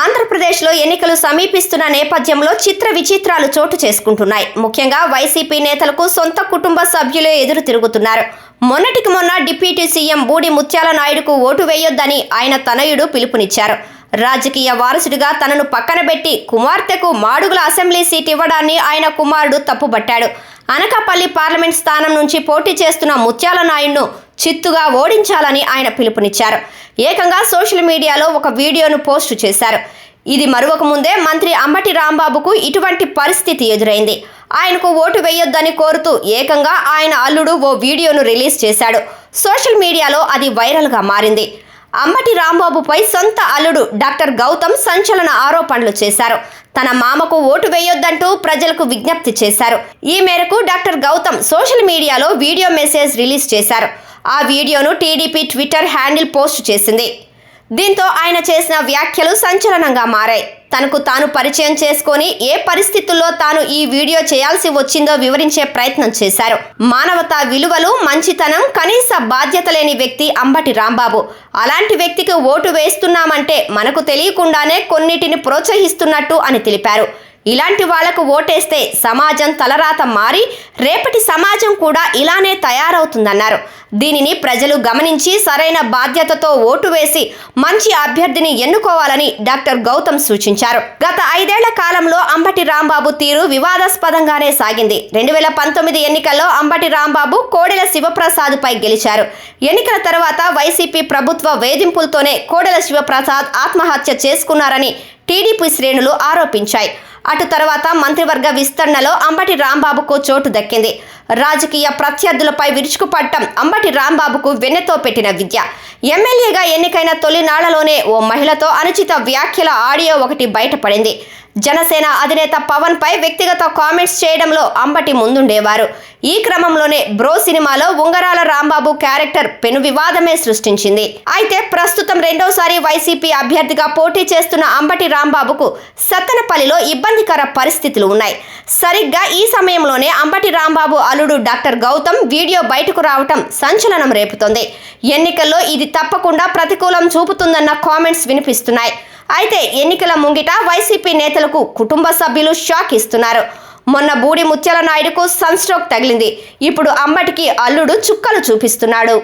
ఆంధ్రప్రదేశ్లో ఎన్నికలు సమీపిస్తున్న నేపథ్యంలో చిత్ర విచిత్రాలు చోటు చేసుకుంటున్నాయి. ముఖ్యంగా వైసీపీ నేతలకు సొంత కుటుంబ సభ్యులే ఎదురు తిరుగుతున్నారు. మొన్నటికి మొన్న డిప్యూటీ సీఎం బూడి ముత్యాల నాయుడుకు ఓటు వేయొద్దని ఆయన తనయుడు పిలుపునిచ్చారు. రాజకీయ వారసుడిగా తనను పక్కన పెట్టి కుమార్తెకు మాడుగుల అసెంబ్లీ సీట్ ఇవ్వడాన్ని ఆయన కుమారుడు తప్పుబట్టాడు. అనకాపల్లి పార్లమెంట్ స్థానం నుంచి పోటీ చేస్తున్న ముత్యాల నాయుడును చిత్తుగా ఓడించాలని ఆయన పిలుపునిచ్చారు. ఏకంగా సోషల్ మీడియాలో ఒక వీడియోను పోస్టు చేశారు. ఇది మరొక ముందే మంత్రి అంబటి రాంబాబుకు ఇటువంటి పరిస్థితి ఎదురైంది. ఆయనకు ఓటు వేయొద్దని కోరుతూ ఏకంగా ఆయన అల్లుడు ఓ వీడియోను రిలీజ్ చేశాడు. సోషల్ మీడియాలో అది వైరల్గా మారింది. అంబటి రాంబాబుపై సొంత అల్లుడు డాక్టర్ గౌతమ్ సంచలన ఆరోపణలు చేశారు. తన మామకు ఓటు వేయొద్దంటూ ప్రజలకు విజ్ఞప్తి చేశారు. ఈ మేరకు డాక్టర్ గౌతమ్ సోషల్ మీడియాలో వీడియో మెసేజ్ రిలీజ్ చేశారు. ఆ వీడియోను టీడీపీ ట్విట్టర్ హ్యాండిల్ పోస్ట్ చేసింది. దీంతో ఆయన చేసిన వ్యాఖ్యలు సంచలనంగా మారాయి. తనకు తాను పరిచయం చేసుకొని ఏ పరిస్థితుల్లో తాను ఈ వీడియో చేయాల్సి వచ్చిందో వివరించే ప్రయత్నం చేశారు. మానవతా విలువలు మంచితనం కనీస బాధ్యత లేని వ్యక్తి అంబటి రాంబాబు. అలాంటి వ్యక్తికి ఓటు వేస్తున్నామంటే మనకు తెలియకుండానే కొన్నిటిని ప్రోత్సహిస్తున్నట్టు అని తెలిపారు. ఇలాంటి వాళ్ళకు ఓటేస్తే సమాజం తలరాత మారి రేపటి సమాజం కూడా ఇలానే తయారవుతుందన్నారు. దీనిని ప్రజలు గమనించి సరైన బాధ్యతతో ఓటు వేసి మంచి అభ్యర్థిని ఎన్నుకోవాలని డాక్టర్ గౌతమ్ సూచించారు. గత ఐదేళ్ళ కాలంలో అంబటి రాంబాబు తీరు వివాదాస్పదంగానే సాగింది. రెండు వేల పంతొమ్మిది ఎన్నికల్లో అంబటి రాంబాబు కోడెల శివప్రసాద్ పై గెలిచారు. ఎన్నికల తర్వాత వైసీపీ ప్రభుత్వ వేధింపులతోనే కోడెల శివప్రసాద్ ఆత్మహత్య చేసుకున్నారని టీడీపీ శ్రేణులు ఆరోపించాయి. అటు తర్వాత మంత్రివర్గ విస్తరణలో అంబటి రాంబాబుకు చోటు దక్కింది. రాజకీయ ప్రత్యర్థులపై విరుచుకుపడటం అంబటి రాంబాబుకు వెన్నెతో పెట్టిన విద్య. ఎమ్మెల్యేగా ఎన్నికైన తొలినాళ్ళలోనే ఓ మహిళతో అనుచిత వ్యాఖ్యల ఆడియో ఒకటి బయటపడింది. జనసేన అధినేత పవన్ పై వ్యక్తిగత కామెంట్స్ చేయడంలో అంబటి ముందుండేవారు. ఈ క్రమంలోనే బ్రో సినిమాలో ఉంగరాల రాంబాబు క్యారెక్టర్ పెను వివాదమే సృష్టించింది. అయితే ప్రస్తుతం రెండోసారి వైసీపీ అభ్యర్థిగా పోటీ చేస్తున్న అంబటి రాంబాబుకు సత్తెనపల్లిలో ఇబ్బందికర పరిస్థితులు ఉన్నాయి. సరిగ్గా ఈ సమయంలోనే అంబటి రాంబాబు అల్లుడు డాక్టర్ గౌతమ్ వీడియో బయటకు రావటం సంచలనం రేపుతోంది. ఎన్నికల్లో ఇది తప్పకుండా ప్రతికూలం చూపుతుందన్న కామెంట్స్ వినిపిస్తున్నాయి. అయితే ఎన్నికల ముంగిట వైసీపీ నేతలకు కుటుంబ సభ్యులు షాక్ ఇస్తున్నారు. మొన్న బూడి ముత్యాల నాయుడుకు సన్ స్ట్రోక్ తగిలింది. ఇప్పుడు అమ్మటికి అల్లుడు చుక్కలు చూపిస్తున్నాడు.